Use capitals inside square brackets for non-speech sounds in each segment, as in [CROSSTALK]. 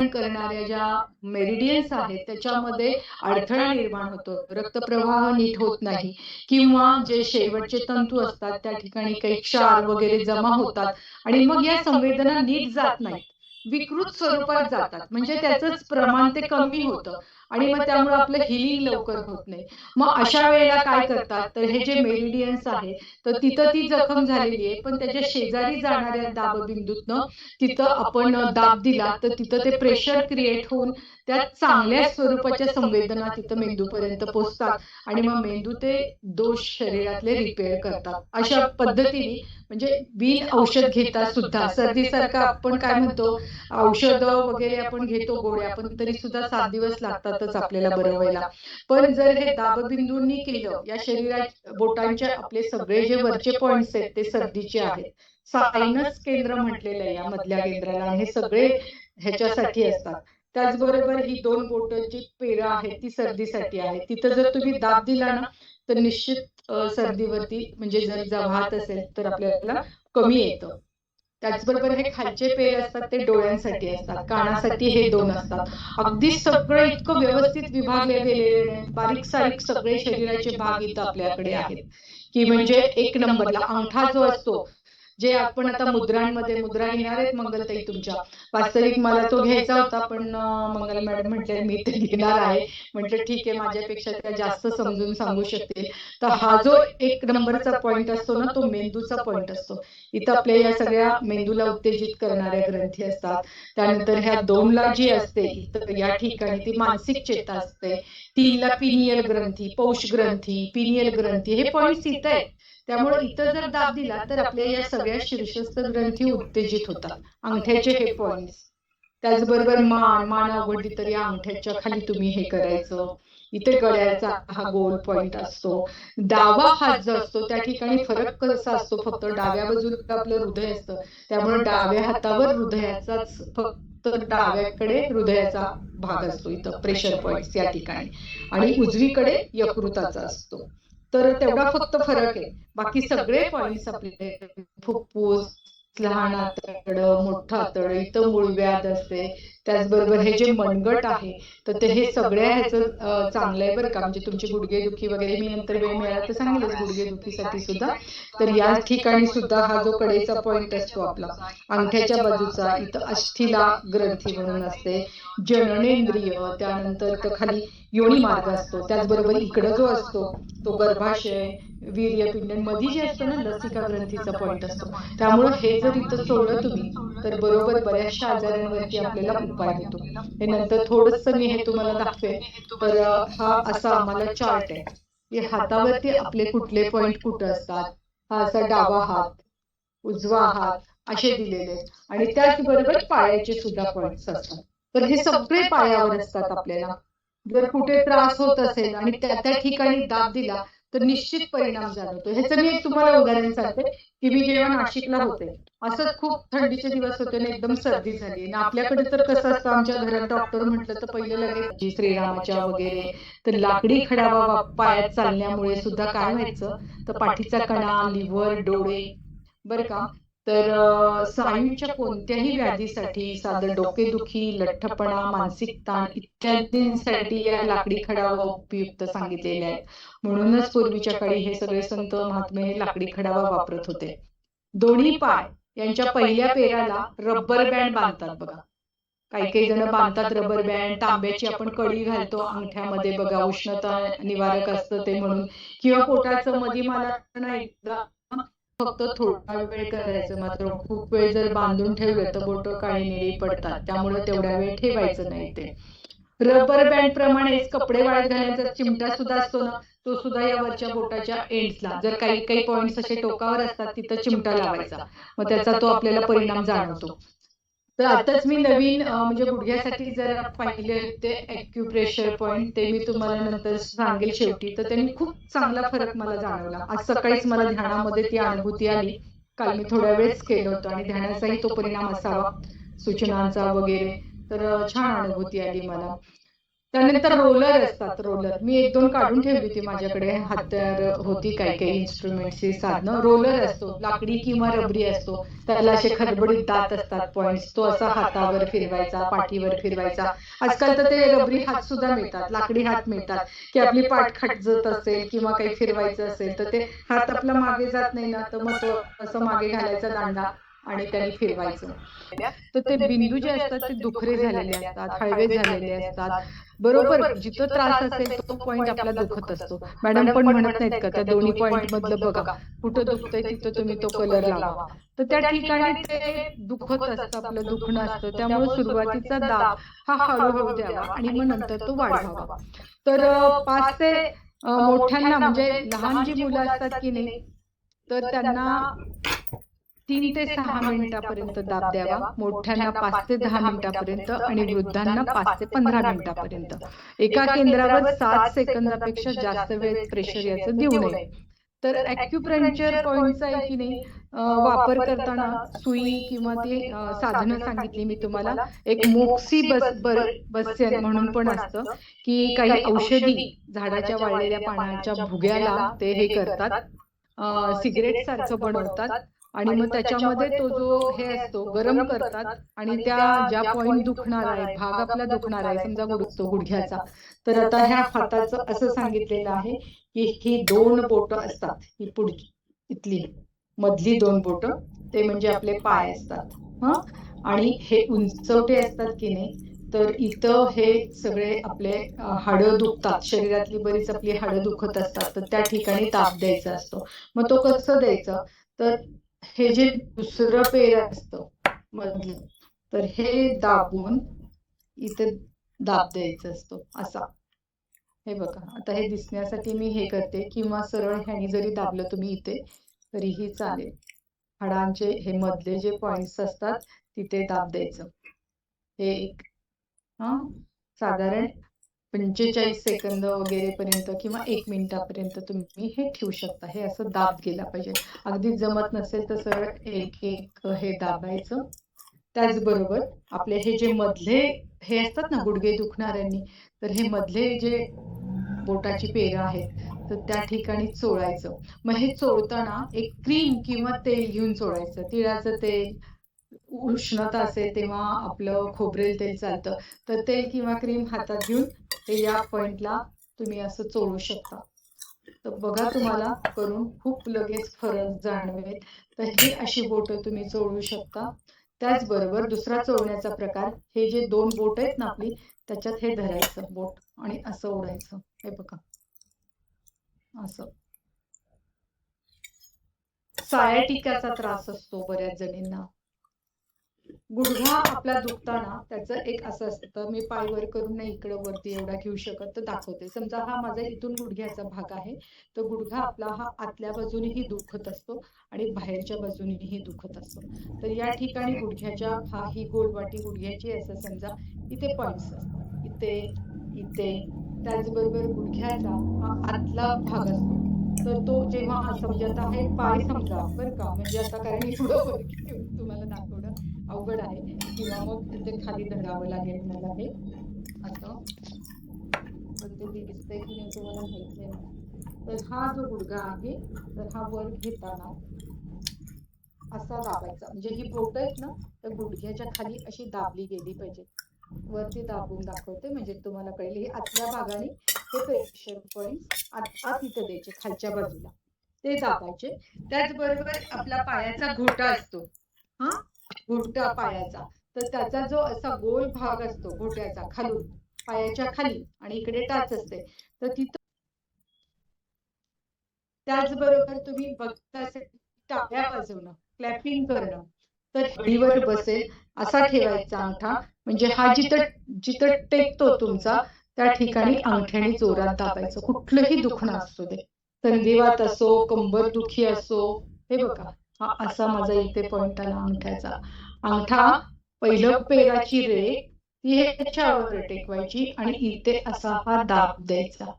वहन करणाऱ्या ज्या मेरिडियन्स आहेत त्याच्यामध्ये अडथळा निर्माण होतो. रक्तप्रवाह नीट होत नाही किंवा जे शेवटचे तंतू असतात त्या ठिकाणी काही क्षार वगैरे जमा होतात आणि मग या संवेदना नीट जात नाहीत. विकृत स्वरूपात जातात. म्हणजे त्याचंच प्रमाण ते कमी होतं. आणि मग त्यामुळे आपलं हिलिंग लवकर होत नाही. मग अशा वेळेला काय करतात? तर हे जे मेरिडियन्स आहे तर तिथं ती जखम झालेली आहे. पण त्याच्या शेजारी जाणाऱ्या दाबबिंदूतनं तिथं आपण दाब दिला. तर तिथं ते प्रेशर क्रिएट होऊन त्या चांगल्या स्वरूपाच्या संवेदना तिथं मेंदूपर्यंत पोहोचतात आणि मग मेंदू ते दोष शरीरातले रिपेअर करतात. अशा पद्धतीने म्हणजे बिन औषध घेता सुद्धा सर्दीसारखं आपण काय म्हणतो औषध वगैरे आपण घेतो गोळ्या पण तरी सुद्धा सात दिवस लागतातच आपल्याला बरं व्हायला. पण जर हे दाबबिंदूंनी केलं या शरीरात बोटांच्या आपले सगळे जे वरचे पॉइंट्स आहेत ते सर्दीचे आहेत. सायनस केंद्र म्हटलेलं आहे या मधल्या केंद्राला हे सगळे ह्याच्यासाठी असतात. त्याचबरोबर ही दोन बोट जी पेरा आहे ती सर्दीसाठी आहे तिथं जर तुम्ही दाब दिला ना तर निश्चित सर्दीवरती म्हणजे जर वाहत असेल तर आपल्याला कमी येतं. त्याचबरोबर हे खालचे पेर असतात ते डोळ्यांसाठी असतात कानासाठी हे दोन असतात. अगदी सगळं इतकं व्यवस्थित विभागले गेलेले बारीक सारीक सगळे शरीराचे भाग इथं आपल्याकडे आहेत. की म्हणजे एक नंबरला अंगठा जो असतो जे आपण आता मुद्रांमध्ये मुद्रा घेणार आहेत मंगलताई तुमच्या. वास्तविक मला तो घ्यायचा होता पण मंगल मॅडम म्हटले मी ते घेणार आहे. म्हटलं ठीक आहे माझ्यापेक्षा त्या जास्त समजून सांगू शकतील. तर हा जो एक नंबरचा पॉइंट असतो ना तो मेंदूचा पॉइंट असतो. इथं आपल्या या सगळ्या मेंदूला उत्तेजित करणाऱ्या ग्रंथी असतात. त्यानंतर ह्या दोनला जी असते इथं या ठिकाणी ती मानसिक चेता असते. तीनला पिनियल ग्रंथी पौष ग्रंथी पिनियल ग्रंथी हे पॉइंट इथं आहेत. त्यामुळे इथं जर दाब दिला तर आपल्या या सगळ्या शीर्षस्थ ग्रंथी उत्तेजित होतात. अंगठ्याचे हे पॉइंट त्याचबरोबर मान मान अवघडली तर या अंगठ्याच्या खाली तुम्ही हे करायचं. इथे गळ्याचा हा गोल पॉइंट असतो. डावा हात जो असतो. त्या ठिकाणी फरक कसा असतो? फक्त डाव्या बाजूला आपलं हृदय असतं. त्यामुळे डाव्या हातावर हृदयाचाच फक्त डाव्याकडे हृदयाचा भाग असतो. इथं प्रेशर पॉइंट या ठिकाणी. आणि उजवीकडे यकृताचा असतो. तर तेवढा फक्त फरक आहे. बाकी सगळे पॉइंट्स आपले फुफ्फुस लहान आतड मोठं आतड इथं मूळव्याध असते. त्याचबरोबर हे जे मनगट आहे तर ते हे सगळ्या ह्याचं चांगलं आहे बरं का. म्हणजे तुमची गुडघेदुखी वगैरे मी नंतर वेळ मिळाला तर सांगेलच गुडघेदुखीसाठी सुद्धा. तर या ठिकाणी सुद्धा हा जो कडेचा पॉइंट असतो आपला अंगठ्याच्या बाजूचा इथं अस्थिला ग्रंथी म्हणून असते. जननेंद्रिय त्यानंतर तर खाली योनी मार्ग असतो. त्याचबरोबर इकडं जो असतो तो गर्भाशय वीर्यपिंडमध्ये जे असतं ना लसिका ग्रंथीचा पॉइंट असतो. त्यामुळे हे जर इथं सोडलं तुम्ही तर बरोबर बऱ्याचशा आजारांवरती आपल्याला उपाय होतो. हे नंतर थोडस मी हे तुम्हाला दाखवे तर हा असा आम्हाला चार्ट आहे. हातावरती आपले कुठले पॉइंट कुठं असतात? हा असा डावा हात उजवा हात असे दिलेले आणि त्याचबरोबर पायाचे सुद्धा पॉइंट्स असतात. तर हे सगळे पायावर असतात आपल्याला. जर कुठे त्रास होत असेल आणि त्या त्या ठिकाणी दाब दिला तर निश्चित परिणाम जाणवतो ह्याचं मी एक तुम्हाला उदाहरण सांगते की मी जेव्हा नाशिकला होते असंच खूप थंडीचे दिवस होते आणि एकदम सर्दी झाली. आणि आपल्याकडे तर कसं असतं आमच्या घरात डॉक्टर म्हटलं तर पहिले लगेच श्रीरामाच्या वगैरे तर लाकडी खडावा पायात चालण्यामुळे सुद्धा काय व्हायचं? तर पाठीचा कणा लिव्हर डोळे बरं का? तर स्नायूच्या कोणत्याही व्याधीसाठी साधं डोकेदुखी लठ्ठपणा मानसिक ताण इत्यादींसाठी या लाकडी खडावा उपयुक्त सांगितलेले आहेत. म्हणूनच पूर्वीच्या काळी हे सगळे संत महात्मे हे लाकडी खडावा वापरत होते. दोन्ही पाय यांच्या पहिल्या पेराला रब्बर बँड बांधतात बघा. काही काही जण बांधतात रबर बँड तांब्याची आपण कडी घालतो अंगठ्यामध्ये बघा उष्णता निवारक असतं ते म्हणून. किंवा पोटाचं मधी मला एकदा फक्त थोडा वेळ करायचं मात्र खूप वेळ जर बांधून ठेवलं तर बोट काळी निळी पडतात. त्यामुळे तेवढ्या वेळ ठेवायचं नाही ते रबर बँड प्रमाणेच कपडे वाळत घालण्याचा चिमटा सुद्धा असतो ना तो सुद्धा या वरच्या बोटाच्या एंड्सला जर काही काही पॉइंट्स असे टोकावर असतात तिथं चिमटा लावायचा. मग त्याचा तो आपल्याला परिणाम जाणवतो. तर आताच मी नवीन म्हणजे गुडघ्यासाठी जर पाहिले ते ॲक्युप्रेशर पॉईंट ते मी तुम्हाला नंतर सांगेल शेवटी. तर त्यांनी खूप चांगला फरक मला जाणवला. आज सकाळीच मला ध्यानामध्ये ती अनुभूती आली. काल मी थोड्या वेळेस केलं होतं आणि ध्यानाचाही तो परिणाम असावा. सूचनांचा वगैरे. तर छान अनुभूती आली मला. त्यानंतर रोलर असतात रोलर. मी एक दोन काढून ठेवली होती माझ्याकडे. हत्यार होती काही काही इन्स्ट्रुमेंटची साधनं. रोलर असतो लाकडी किंवा रबरी असतो. त्याला असे खडबडीत दात असतात. पॉइंट्स तो असा हातावर फिरवायचा पाठीवर फिरवायचा. आजकाल तर ते रबरी हात सुद्धा मिळतात. लाकडी हात मिळतात. की आपली पाठ खटजत असेल किंवा काही फिरवायचं असेल तर ते हात आपला मागे जात नाही ना तर मग तो असं मागे घालायचा दांडा. आणि त्याने फिरवायचं. तर ते बिंदू जे असतात ते दुखरे झालेले असतात हळवे झालेले असतात. बरोबर जिथं त्रास असेल तो पॉइंट आपला दुखत असतो. मॅडम पण म्हणत नाहीत का त्या दोन्ही पॉइंट मधलं बघा. कुठं दुखतंय तिथं तुम्ही तो कलर लावा. तर त्या ठिकाणी ते दुखत असतं आपलं दुखणं असतं. त्यामुळे सुरुवातीचा दाब हा हळूहळू द्यावा आणि मग नंतर तो वाढवावा. तर पाच ते मोठ्यांना म्हणजे लहान जी मुलं असतात की नाही तर त्यांना तीन ते सहा मिनिटापर्यंत दाब द्यावा. मोठ्यांना पाच ते दहा मिनिटापर्यंत आणि वृद्धांना पाच ते पंधरा मिनिटापर्यंत. एका केंद्रावर सात सेकंदापेक्षा जास्त वेळ प्रेशर याचं देऊ नये. तर अॅक्युप्रंचर पॉइंटचा आहे की नाही वापर करताना सुई किंवा ती साधनं सांगितली मी तुम्हाला. एक मोक्सी बस बर बस्यन म्हणून पण असतं की काही औषधी झाडाच्या वाळलेल्या पानाच्या भुग्याला ते हे करतात. सिगरेट सारखं बनवतात. आणि मग त्याच्यामध्ये तो जो हे असतो गरम करतात आणि त्या ज्या पॉइंट दुखणार आहे भाग आपला दुखणार आहे समजा गुडतो गुडघ्याचा. तर आता ह्या हाताचं असं सांगितलेलं आहे की ही दोन बोट असतात ही पुढची इथली मधली दोन बोट ते म्हणजे आपले पाय असतात. हा? आणि हे उंचवटे असतात की नाही तर इथं हे सगळे आपले हाडं दुखतात. शरीरातली बरीच आपली हाडं दुखत असतात तर त्या ठिकाणी ताप द्यायचा असतो. मग तो कसं द्यायचं? तर हे जे दुसरं पेर असतं मधलं तर हे दाबून इथे दाब द्यायचा असतो असा. हे बघा आता हे दिसण्यासाठी मी हे करते किंवा सरळ ह्यानी जरी दाबलं तुम्ही इथे तरीही चालेल. हाडांचे हे मधले जे पॉइंट्स असतात तिथे दाब द्यायचं. हे एक हा साधारण पंचेचाळीस सेकंद वगैरे पर्यंत किंवा एक मिनिटापर्यंत तुम्ही हे ठेवू शकता. हे असं दाब गेला पाहिजे. अगदी जमत नसेल तर सरळ एक एक हे दाबायचं. त्याचबरोबर आपले हे जे मधले हे असतात ना गुडघे दुखणाऱ्यांनी तर हे मधले जे बोटाची पेरं आहेत तर त्या ठिकाणी चोळायचं. मग हे चोळताना एक क्रीम किंवा तेल घेऊन चोळायचं. तिळाचं तेल उष्णता असेल तेव्हा आपलं खोबरेल तेल चालतं. तर तेल किंवा क्रीम हातात घेऊन ते या पॉइंटला तुम्ही असं चोळू शकता. तर बघा तुम्हाला करून खूप लगेच फरक जाणवेल. तर ही अशी बोट तुम्ही चोळू शकता. त्याचबरोबर दुसरा चोळण्याचा प्रकार हे जे दोन बोट आहेत ना आपली त्याच्यात हे धरायचं बोट आणि असं ओढायचं. हे बघा. असं. साया टिकाचा त्रास असतो बऱ्याच जणींना. गुडघा आपला दुखताना त्याचं एक असं असतं मी पाय वर करून नाही इकडं वरती एवढा घेऊ शकत तर दाखवते. समजा हा माझा इथून गुडघ्याचा भाग आहे तर गुडघा आपला हा आतल्या बाजूनेही दुखत असतो आणि बाहेरच्या बाजूनेही दुखत असतो. तर या ठिकाणी गुडघ्याच्या हा ही गोलवाटी गुडघ्याची असं समजा इथे पॉईंट्स असतात इथे इथे त्याचबरोबर गुडघ्याचा हा आतला भाग असतो. तर तो जेव्हा समजा आता हे पाय समजा बरं का? म्हणजे आता कारण एवढं तुम्हाला दाखव अवघड आहे. किंवा मग ते खाली धरावं लागेल मला हे. असं पण ते दिसतंय की नाही तुम्हाला माहीत आहे तर हा जो गुडगा आहे तर हा वर घेताना असा दाबायचा. म्हणजे ही बोट आहेत ना तर गुडघ्याच्या खाली अशी दाबली गेली पाहिजे. वरती दाबून दाखवते म्हणजे तुम्हाला कळेल. हे आतल्या भागाने हे प्रेशर पॉईंट आत आत इथं द्यायचे खालच्या बाजूला. ते दाबायचे. त्याचबरोबर आपला पायाचा घोटा असतो. हा? घोटा पायाचा. तर त्याचा जो असा गोल भाग असतो घोट्याचा खालून पायाच्या खाली आणि इकडे टाच असते. तर तिथं त्याचबरोबर तुम्ही बघता असेल टाळ्या वाजवणं क्लॅपिंग करणं. तर हळीवर बसेल असा ठेवायचा अंगठा. म्हणजे हा जिथं जिथं टेकतो तुमचा त्या ठिकाणी अंगठ्याने जोरात दाबायचं. कुठलंही दुखणं असतो ते संधिवात असो कंबर दुखी असो हे बघा. हा असा माझा इथे पॉइंट आला अंगठ्याचा अंगठा पहिलं पेराची रे ती ह्याच्यावर टेकवायची आणि इथे असा हा दाब द्यायचा.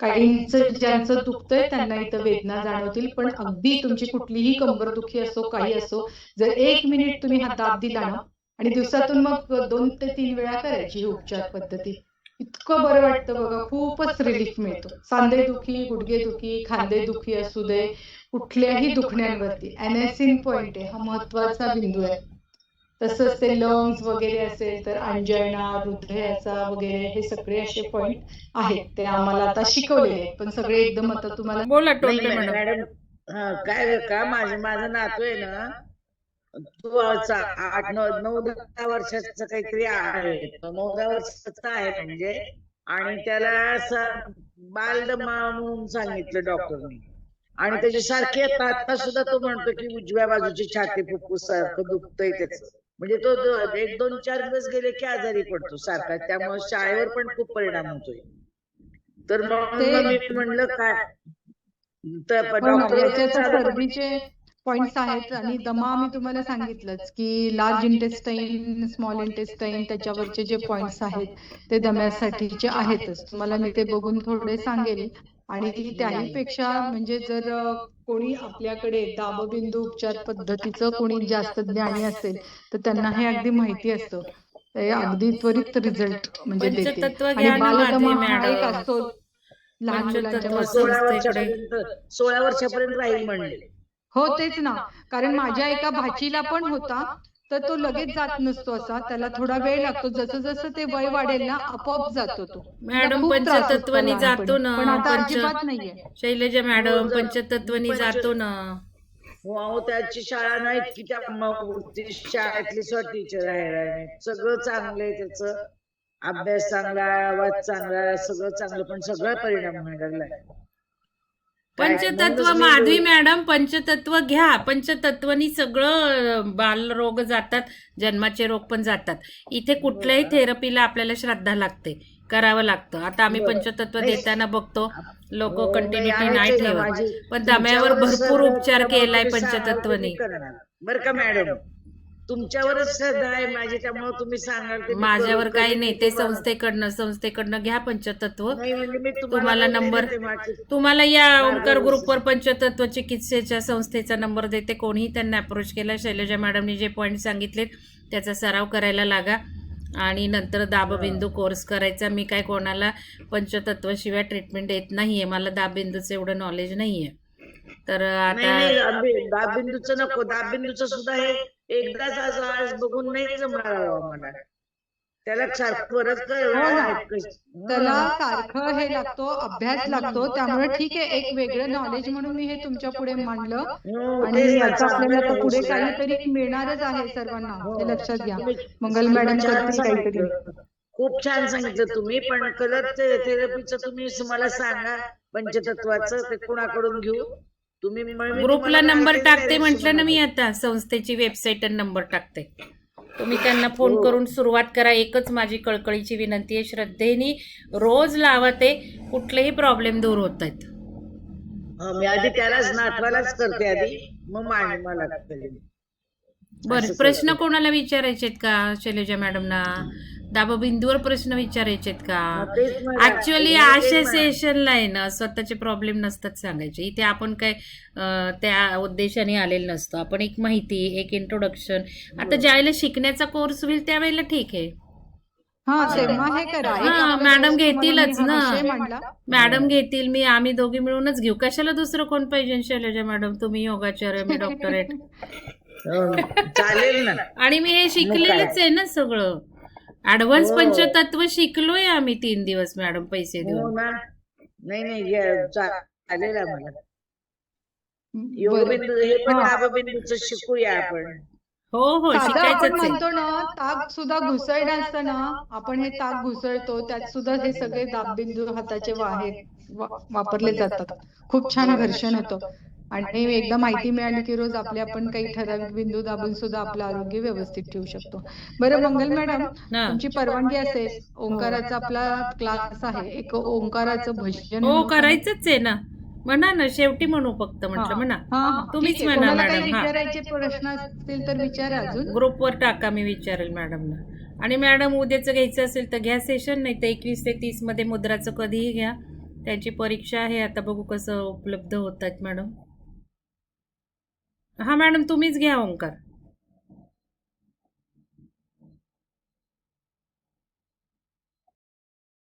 काहींचं ज्यांचं दुखतंय त्यांना इथं वेदना जाणवतील. पण अगदी तुमची कुठलीही कंबर दुखी असो काही असो जर एक मिनिट तुम्ही हा दाब दिला ना आणि दिवसातून मग दोन ते तीन वेळा करायची ही उपचार पद्धती. इतकं बरं वाटतं बघा खूपच रिलीफ मिळतो. सांधे दुखी गुडघे दुखी खांदे दुखी असू दे कुठल्याही दुखण्यांवरती. अनेसिन पॉइंट आहे. हा महत्त्वाचा बिंदू आहे. तसंच ते लंग्स वगैरे असेल तर अंजयना हृदयाचा वगैरे हे सगळे असे पॉइंट आहेत. ते आम्हाला आता शिकवलेले आहेत. पण सगळे एकदम आता तुम्हाला बोला मॅडम. हा, काय का माझं माझं नातू आहे ना तो आठ नऊ नऊ दहा वर्षाचा काहीतरी आहे. नऊ दहा वर्षाचा आहे म्हणजे. आणि त्याला बालदमा म्हणून सांगितलं डॉक्टरनी आणि त्याची सारखी आता आता सुद्धा तो म्हणतो की उजव्या बाजूची छाती फुफ्फुस सारखं दुखतंय त्याच. म्हणजे तो दो- एक दोन चार दिवस गेले की आजारी पडतो सारखा. त्यामुळे शाळेवर पण खूप परिणाम होतोय. तर मग ते- मी म्हणलं काय? तर डॉक्टर पॉइंट्स आहेत आणि दमा मी तुम्हाला सांगितलंच की लार्ज इंटेस्टाईन स्मॉल इंटेस्टाईन त्याच्यावरचे जे पॉइंट्स आहेत ते दम्यासाठीचे आहेतच. तुम्हाला मी ते बघून थोडे सांगेल. आणि त्याही पेक्षा म्हणजे जर कोणी आपल्याकडे दाबबिंदू उपचार पद्धतीचं कोणी जास्त ज्ञानी असेल तर त्यांना हे अगदी माहिती असतं. ते अगदी त्वरित रिझल्ट म्हणजे देते. आणि बालदमा हा एक मॅडम. असतो लहान मुलांच्या बाबतीत. सोळा. वर्षापर्यंत सोळा वर्षापर्यंत राहील म्हणले. हो तेच ना. कारण माझ्या एका भाचीला पण होता. तर तो लगेच जात नसतो असा. त्याला थोडा वेळ लागतो. जसं जसं ते वय वाढेल ना आपोआप जातो तो. मॅडम पंचतत्वानी. जातो ना पण आता पंच अजिबात नाहीये. शैलजा मॅडम हो, जर- पंचतत्वानी पंच- जातो ना. हो अहो, त्याची शाळा नाही की त्या शाळेतली स्वतः टीचर आहे सगळं चांगलं आहे त्याचं. अभ्यास चांगला आहे आवाज चांगला आहे सगळं चांगलं पण सगळा परिणाम काय- पंचतत्व माधवी मॅडम पंचतत्व घ्या पंचतत्वनी सगळं बालरोग जातात जन्माचे रोग पण जातात इथे कुठल्याही थेरपीला आपल्याला श्रद्धा लागते करावं लागतं आता आम्ही. पंचतत्व. देताना बघतो लोक हो, कंटिन्युटी आहे नाही ठेवत. पण दम्यावर भरपूर उपचार केलाय पंचतत्वनी. बरं का मॅडम तुमच्यावरच श्रद्धा आहे माझी त्यामुळे तुम्ही सांगाल ते मी माझ्यावर करू- काही नाही ते संस्थेकडनं संस्थेकडनं घ्या पंचतत्व. नाही म्हणजे मी तुम्हाला नंबर- देते माझी. तुम्हाला या ओंकार. ग्रुपवर पंचतत्व चिकित्सेच्या संस्थेचा नंबर देते कोणीही त्यांना अप्रोच केला शैलजा मॅडमनी जे पॉईंट सांगितलेत त्याचा सराव करायला लागा. आणि नंतर दाबबिंदू कोर्स करायचा. मी काय कोणाला पंचतत्वाशिवाय ट्रीटमेंट देत नाहीये. मला दाबबिंदूचं एवढं नॉलेज नाहीये. तर नाही नाही आता दाबबिंदूचं नको. दाबबिंदूचं सुद्धा हे एकदाच आज आज बघून नाही जमणार मला. त्याला सारखं परत हो. त्याला हं. सारखं हे लागतो अभ्यास लागतो. त्यामुळे ठीक आहे एक वेगळं नॉलेज म्हणून मी हे तुमच्यापुढे मांडलं. हो, आणि याचा आपल्याला पुढे आहे. काहीतरी मिळणारच आहे सर्वांना. हो. हे लक्षात घ्या. मंगल मॅडम करतील काहीतरी. खूप छान सांगितलं तुम्ही पण कलर थेरपीचं तुम्ही मला सांगा. पंचतत्वाचं ते कुणाकडून घेऊ? तुम्ही ग्रुपला नंबर टाकते म्हटलं ना मी आता संस्थेची वेबसाईट नंबर टाकते तुम्ही त्यांना फोन हो. करून सुरुवात करा एकच माझी कळकळीची विनंती आहे श्रद्धेने रोज लावा ते कुठलेही प्रॉब्लेम दूर होत आहेत मी आधी त्यालाच नातवालाच करते आधी मग मला. बरं असं प्रश्न. कोणाला विचारायचे आहेत का शैलजा मॅडमना? दाबाबिंदूवर प्रश्न विचारायचे आहेत का? हं, तेच मला- ऍक्च्युअली तेच अशा मला- सेशनला आहे ना स्वतःचे प्रॉब्लेम नसतात सांगायचे. इथे आपण काय अं, त्या उद्देशाने आलेलो नसतो. आपण एक माहिती एक इंट्रोडक्शन आता ज्यावेळेला शिकण्याचा कोर्स होईल त्यावेळेला ठीक आहे. हा तेव्हा हे करा. हा, मॅडम तुम्हाला घेतीलच मी हा ना. विषय मांडला. मॅडम घेतील मी आम्ही दोघी मिळूनच घेऊ. कशाला दुसरं कोण पाहिजे शैलजा मॅडम? तुम्ही योगाचार्य मी डॉक्टरेट हं, [LAUGHS] चालेल ना. आणि मी हे शिकलेलंच आहे ना सगळं. ऍडव्हान्स हो. पंचतत्व शिकलोय आम्ही तीन दिवस मॅडम पैसे हो देऊन. ना. नाही नाही या- चा- चालेल आम्हाला. योगबिंदू हे पण हा. शिकूया आपण. हो हो साधं आपण शिकायचंच आहे. म्हणतो ना ताक सुद्धा घुसळणं असतं ना आपण हे ताक घुसळतो त्यात सुद्धा हे सगळे दाबबिंदू हाताचे वा- वापरले जातात. खूप छान घर्षण होतं. आणि एकदा माहिती मिळाली की रोज आपले आपण काही ठराविक बिंदू दाबून सुद्धा आपलं आरोग्य व्यवस्थित ठेवू शकतो बरं मंगल मॅडम हा. तुमची परवानगी असेल ओंकाराचा आपला क्लास आहे एक ओंकाराचं भजन हो? करायचंच आहे ना म्हणा ना शेवटी म्हणू फक्त हा. म्हटलं म्हणा हा, हा. तुम्हीच. म्हणा, मॅडम, हा. विचारायचे प्रश्न असतील तर विचारा अजून ग्रुपवर टाका मी विचारेल मॅडमना आणि मॅडम उद्याचं घ्यायचं असेल तर घ्या सेशन नाही तर एकवीस ते तीसमध्ये मुद्राचं कधीही घ्या त्यांची परीक्षा आहे आता बघू कसं उपलब्ध होत आहेत मॅडम हां मॅडम तुम्हीच घ्या ओंकार.